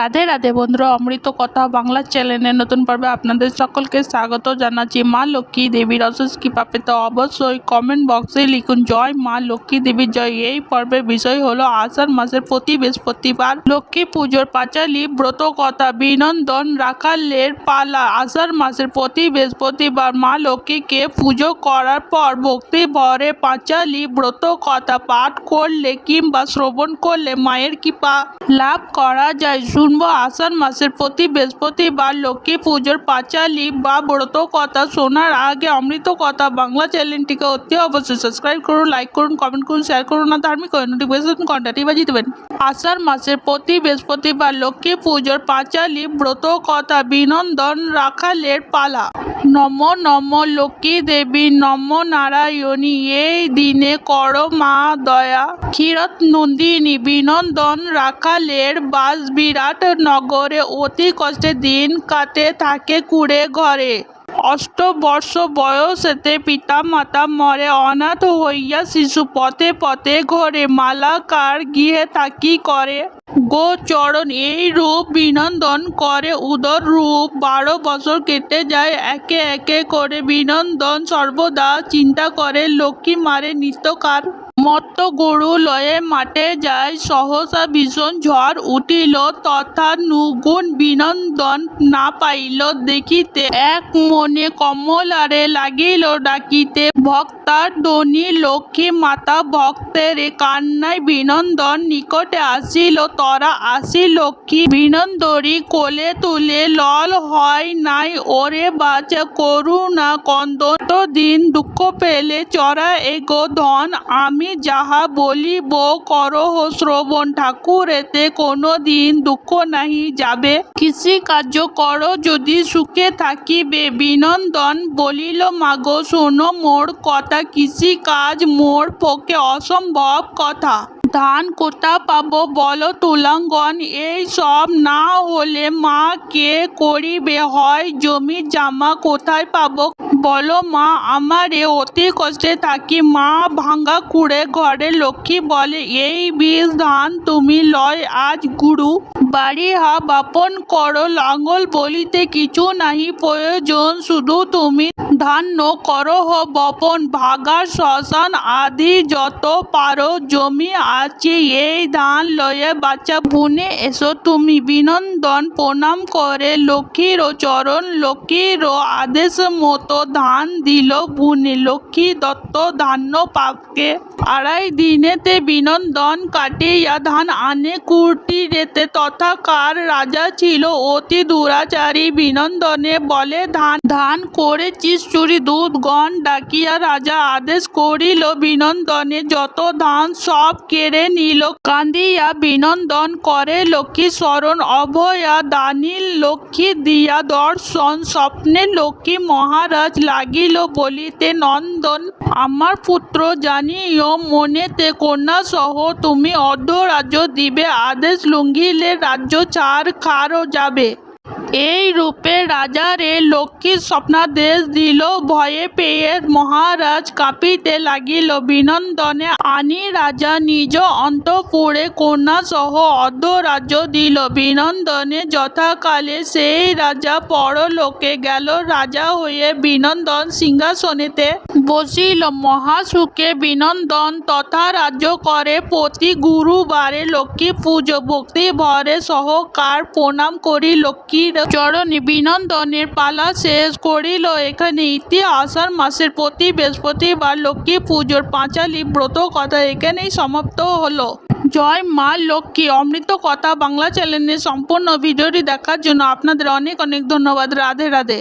রাধে রাধে বন্ধুরা, অমৃত কথা বাংলা চ্যানেলে নতুন পর্বে আপনাদের সকলকে স্বাগত জানাচ্ছি। মা লক্ষ্মী দেবীর অশেষ কৃপা পেতে অবশ্যই কমেন্ট বক্সে লিখুন, জয় মা লক্ষ্মী দেবীর জয়। এই পর্বের বিষয় হলো আষাঢ় মাসের প্রতি বৃহস্পতিবার লক্ষ্মী পুজোর পাঁচালী ব্রত কথা। বিনন্দন রাখালের পালা। আষাঢ় মাসের প্রতি বৃহস্পতিবার মা লক্ষ্মীকে পুজো করার পর ভক্তি ভরে পাঁচালী ব্রত কথা পাঠ করলে কিংবা শ্রবণ করলে মায়ের কৃপা লাভ করা যায়। শুনব আষাঢ় মাসের প্রতি বৃহস্পতিবার লক্ষ্মী পুজোর পাঁচালি বা ব্রত কথা শোনার আগে অমৃত কথা বাংলা চ্যানেলটিকে অতি অবশ্যই সাবস্ক্রাইব করুন লাইক করুন কমেন্ট করুন শেয়ার করুন না ধার্মিক নোটিফিকেশন ঘন্টাটি বাজিয়ে দেবেন। আষাঢ় মাসের প্রতি বৃহস্পতিবার লক্ষ্মী পুজোর পাঁচালি ব্রত কথা বিনন্দন রাখালের পালা। নম নম লক্ষ্মী দেবী, নম নারায়ণী, এই দিনে কর মা দয়া। ক্ষীরত নন্দিনী বিনন্দন রাখালের বাস বিরাট নগরে অতি কষ্টে দিন কাটে থাকে কুড়ে ঘরে। অষ্ট বর্ষ বয়সেতে পিতা মাতা মরে, অনাথ হইয়া শিশু পথে পথে ঘরে মালাকার গৃহে থাকি করে। গোচরণ এই রূপ বিনন্দন করে। উদর রূপ বারো বছর কেটে যায়, একে একে করে বিনন্দন সর্বদা চিন্তা করে, লক্ষ্মী মারে নিত্যকার। মত্ত গরু লয়ে মাঠে যায়, সহসা ভীষণ ঝড় উঠিল, তথা নুগুণ বিনন্দন না পাইল দেখিতে। এক মনে কমলারে লাগিল ডাকিতে ভক্তার ধনী লক্ষ্মী মাতা ভক্তের কান্নায় বিনন্দন নিকটে আসিল, তরা আসি লক্ষ্মী বিনন্দরি কোলে তুলে, লল হয় নাই ওরে বাঁচা করুণা কন্দন দিন দুঃখ পেলে চড়া এগো ধন, আমি যাহা বলিব করহ শ্রবণ। ঠাকুর এতে কোনো দিন দুঃখ নাহি যাবে। কৃষি কার্য কর যদি সুখে থাকিবে। বিনন্দন বলিল, মাগো, শোনো, মোর কথা। কৃষি কাজ মোর পক্ষে অসম্ভব কথা। ধান কোথা পাবো বলো তুলাঙ্গন? এই সব না হলে মা কে করিবে? হয় জমি জামা কোথায় পাবো? বলো মা, আমারে অতি কষ্টে থাকি। মা ভাঙ্গা কুড়ে ঘরে লক্ষ্মী বলে, এই বীজ ধান তুমি লয় আজ গুরু। বাড়ি হা বাপন করো। লাঙ্গল বলিতে কিছু নাহি প্রয়োজন। শুধু তুমি ধান্য করহ বপন। ভাগা, শ্মশান আদি যত পারো, জমি আছে এই ধান লয়ে বাচ্চা বুনে এসো তুমি। বিনন্দন প্রণাম করে লক্ষ্মীর চরণ, লক্ষ্মীর আদেশ মতো ধান দিল বুনে। লক্ষ্মী দত্ত ধান্য পাপকে আড়াই দিনেতে বিনন্দন কাটিয়া ধান আনে। কুটিরেতে তথাকার রাজা ছিল অতি দুরাচারী। বিনন্দনে বলে, ধান ধান করেছিস চুরি দুধ, গণ ডাকিয়া রাজা আদেশ করিল বিনন্দনে যত ধান সব কেড়ে নিল। কান্দিয়া বিনন্দন করে লক্ষ্মী স্মরণ অভয়া দানিল লক্ষ্মী দিয়া দর্শন, স্বপ্নে লক্ষ্মী মহারাজ লাগিল বলিতে, নন্দন, আমার পুত্র জানিও মনেতে কন্যা সহ তুমি অর্ধ রাজ্য দিবে, আদেশ লুঙ্গিলে রাজ্য চার খারও যাবে। এই রূপে রাজারে লক্ষ্মী স্বপ্নাদেশ দিল। ভয়ে পেয়ে মহারাজ কাঁপিতে লাগিল। বিনন্দনে আনি রাজা নিজ অন্তপুরে কন্যা সহ অর্ধ রাজ্য দিল। বিনন্দনে যথাকালে সেই রাজা পরলোকে গেল। রাজা হয়ে বিনন্দন সিংহাসনেতে বসিল। মহাসুখে বিনন্দন তথা রাজ্য করে। প্রতি গুরুবারে লক্ষ্মী পুজো ভক্তি ভরে সহকার প্রণাম করি লক্ষ্মীর চরণে বিনন্দনের পালা শেষ করিল। এখানে ইতি আষাঢ় মাসের প্রতি বৃহস্পতিবার লক্ষ্মী পুজোর পাঁচালী ব্রত কথা এখানেই সমাপ্ত হলো। জয় মা লক্ষ্মী। অমৃত কথা বাংলা চ্যানেলের সম্পূর্ণ ভিডিওটি দেখার জন্য আপনাদের অনেক অনেক ধন্যবাদ। রাধে রাধে।